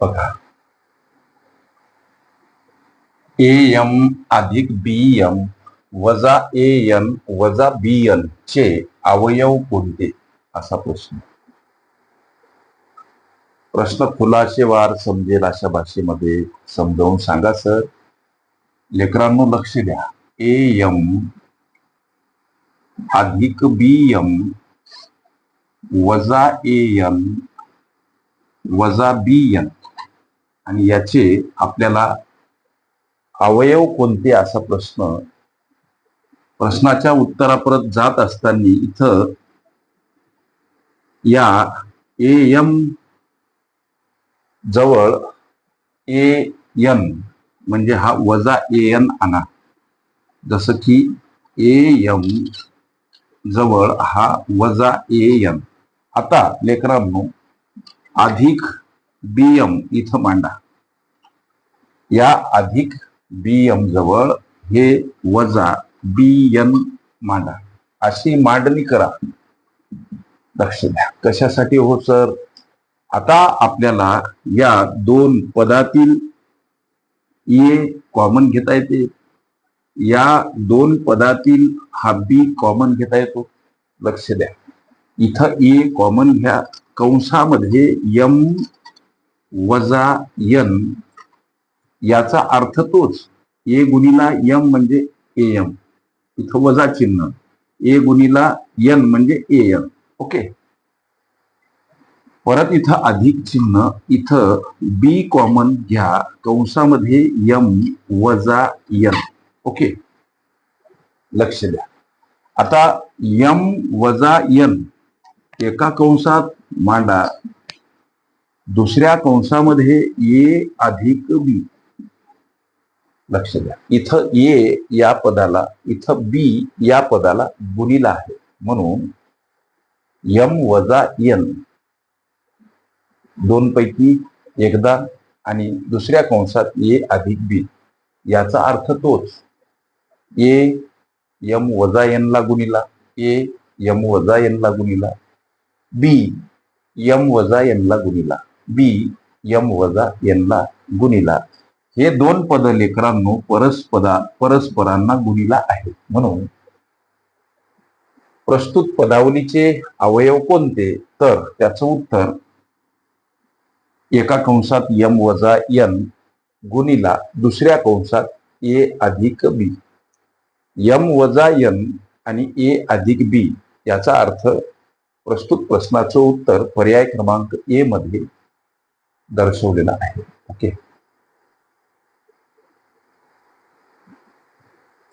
बघा. A M अधिक बी M वजा ए एन वजा बी एन चे अवयव कोणते? असा प्रश्न. प्रश्न खुलाशेवार समजेल अशा भाषेमध्ये समजावून सांगा सर. लेकरांनो लक्ष द्या. ए एम अधिक बी एम वजा ए एन वजा बी एन आणि याचे आपल्याला अवयव कोणते असा प्रश्न प्रश्नाच्या उत्तरापर्यंत जात असताना इथं या ए एम जवळ ए एन म्हणजे हा वजा ए एन आणा. जसं की ए एम जवळ हा वजा ए एन. आता लेकरांनो अधिक बी एम इथं मांडा. या अधिक बी एम जवळ हे वजा बी एन मांडा. अशी मांडणी करा. लक्ष द्या. कशासाठी हो सर? आता आपल्याला या दोन पदातील ए कॉमन घेता येते. या दोन पदातील हा बी कॉमन घेता येतो. लक्ष द्या. इथं ए कॉमन घ्या कंसामध्ये यम वजा यन याचा अर्थ तोच. ए गुणीला यम म्हणजे ए एम इथं वजा चिन्ह. ए गुणीला यन म्हणजे ए एन ओके? परत इथं अधिक चिन्ह. इथं बी कॉमन घ्या. कंसामध्ये यम वजा यन. ओके? लक्ष द्या. आता यम वजा यन. एका कंसात मांडा. दुसऱ्या कंसामध्ये ए अधिक बी. लक्ष द्या. इथं ए या पदाला इथं बी या पदाला गुणीला आहे. म्हणून यम वजा यन दोन पैकी एकदा आणि दुसऱ्या कंसात ए अधिक बी. याचा अर्थ तोच. ए यम वजा एन ला ए यम वजा एन ला गुणीला बी यम वजा एन ला गुणीला बी यम वजा एन ला गुणीला. हे दोन पद लेकरांनो परस्पदा परस्परांना गुणीला आहेत. म्हणून प्रस्तुत पदावलीचे अवयव कोणते? तर त्याचं उत्तर एका कंसात यम वजा यन गुणीला दुसऱ्या कंसात ए अधिक बी. यम वजा यन आणि ए अधिक बी याचा अर्थ प्रस्तुत प्रश्नाचं उत्तर पर्याय क्रमांक ए मध्ये दर्शवलेला आहे. ओके?